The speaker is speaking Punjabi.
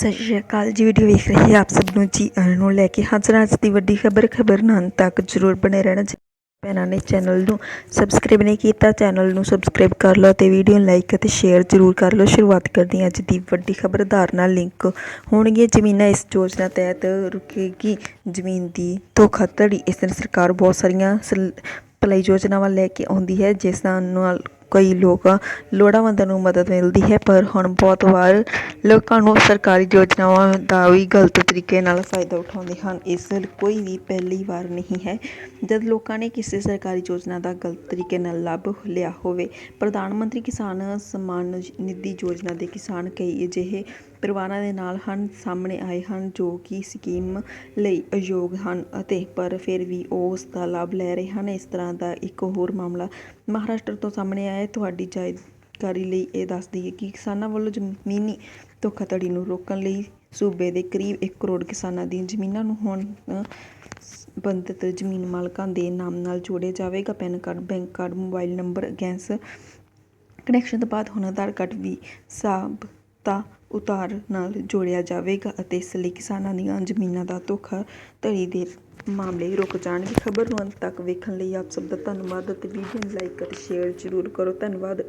ਸਤਿ ਸ਼੍ਰੀ ਅਕਾਲ ਜੀ ਵੀਡੀਓ ਵੇਖ ਰਹੇ ਆਪ ਸਭ ਨੂੰ ਜੀ ਆਇਆਂ ਨੂੰ ਲੈ ਕੇ ਹਾਜ਼ਰ ਅੱਜ ਦੀ ਵੱਡੀ ਖਬਰ ਖਬਰ ਨਾਲ ਤੱਕ ਜ਼ਰੂਰ ਬਣੇ ਰਹਿਣਾ ਜੀ। ਭੈਣਾਂ ਨੇ ਚੈਨਲ ਨੂੰ ਸਬਸਕ੍ਰਾਈਬ ਨਹੀਂ ਕੀਤਾ ਚੈਨਲ ਨੂੰ ਸਬਸਕ੍ਰਾਈਬ ਕਰ ਲਓ ਤੇ ਵੀਡੀਓ ਨੂੰ ਲਾਈਕ ਅਤੇ ਸ਼ੇਅਰ ਜ਼ਰੂਰ ਕਰ ਲਓ। ਸ਼ੁਰੂਆਤ ਕਰਦੇ ਹਾਂ ਅੱਜ ਦੀ ਵੱਡੀ ਖਬਰ, ਆਧਾਰ ਨਾਲ ਲਿੰਕ ਹੋਣਗੀਆਂ ਜ਼ਮੀਨਾਂ ਇਸ ਯੋਜਨਾ ਤਹਿਤ ਰੁਕੇਗੀ। ਜ਼ਮੀਨ ਦੀ ਧੋਖਾਧੜੀ, ਇਸ ਨਾਲ ਸਰਕਾਰ ਬਹੁਤ ਸਾਰੀਆਂ ਸਲ- ਭਲਾਈ ਯੋਜਨਾਵਾਂ ਲੈ ਕੇ ਆਉਂਦੀ ਹੈ, ਜਿਸ ਨਾਲ ਕਈ ਲੋਕ ਲੋੜਾਂਵੰਦਾਂ ਨੂੰ ਮਦਦ ਮਿਲਦੀ ਹੈ, ਪਰ ਹੁਣ ਬਹੁਤ ਵਾਰ ਲੋਕਾਂ ਨੂੰ ਸਰਕਾਰੀ ਯੋਜਨਾਵਾਂ ਦਾ ਵੀ ਗਲਤ ਤਰੀਕੇ ਨਾਲ ਫਾਇਦਾ ਉਠਾਉਂਦੇ ਹਨ। ਇਸ ਕੋਈ ਵੀ ਪਹਿਲੀ ਵਾਰ ਨਹੀਂ ਹੈ। ਜਦ ਲੋਕਾਂ ਨੇ ਕਿਸੇ ਸਰਕਾਰੀ ਯੋਜਨਾ ਦਾ ਗਲਤ ਤਰੀਕੇ ਨਾਲ ਲਾਭ ਲਿਆ ਹੋਵੇ, ਪ੍ਰਧਾਨ ਮੰਤਰੀ ਕਿਸਾਨ ਸਨਮਾਨ ਨਿਧੀ ਯੋਜਨਾ ਦੇ ਕਿਸਾਨ ਕਈ ਅਜਿਹੇ ਪਰਿਵਾਰਾਂ ਦੇ ਨਾਲ ਹਨ ਸਾਹਮਣੇ ਆਏ ਹਨ ਜੋ ਕਿ ਸਕੀਮ ਲਈ ਅਯੋਗ ਹਨ ਅਤੇ ਪਰ ਫਿਰ ਵੀ ਉਹ ਉਸ ਦਾ ਲਾਭ ਲੈ ਰਹੇ ਹਨ। ਇਸ ਤਰ੍ਹਾਂ ਦਾ ਇੱਕ ਹੋਰ ਮਾਮਲਾ ਮਹਾਰਾਸ਼ਟਰ ਤੋਂ ਸਾਹਮਣੇ ਆਇਆ ਤੁਹਾਡੀ ਜਾਣਕਾਰੀ ਲਈ ਇਹ ਦੱਸ ਦਈਏ ਕਿ ਕਿਸਾਨਾਂ ਵੱਲੋਂ ਜ਼ਮੀਨੀ ਧੋਖਾਧੜੀ ਨੂੰ ਰੋਕਣ ਲਈ ਸੂਬੇ ਦੇ ਕਰੀਬ 1 ਕਰੋੜ ਕਿਸਾਨਾਂ ਦੀਆਂ ਜ਼ਮੀਨਾਂ ਨੂੰ ਹੁਣ ਅ, ਸੰਬੰਧਿਤ ਜ਼ਮੀਨ ਮਾਲਕਾਂ ਦੇ ਨਾਮ ਨਾਲ ਜੋੜਿਆ ਜਾਵੇਗਾ। PAN card bank card mobile number gas connection ਤੋਂ ਬਾਅਦ ਹੁਣ ਆਧਾਰ ਕਾਰਡ ਵੀ ਸਾਬਤਾ ਉਤਾਰ ਨਾਲ ਜੋੜਿਆ ਜਾਵੇਗਾ ਅਤੇ ਇਸ ਲਈ ਕਿਸਾਨਾਂ ਦੀਆਂ ਜ਼ਮੀਨਾਂ ਦਾ ਧੋਖਾਧੜੀ ਦੇ ਮਾਮਲੇ ਰੁਕ ਜਾਣਗੇ। ਖਬਰ ਨੂੰ ਅੰਤ ਤੱਕ ਵੇਖਣ ਲਈ ਆਪ ਸਭ ਦਾ ਧੰਨਵਾਦ ਅਤੇ ਵੀਡੀਓ ਨੂੰ ਲਾਈਕ ਅਤੇ ਸ਼ੇਅਰ ਜ਼ਰੂਰ ਕਰੋ। ਧੰਨਵਾਦ।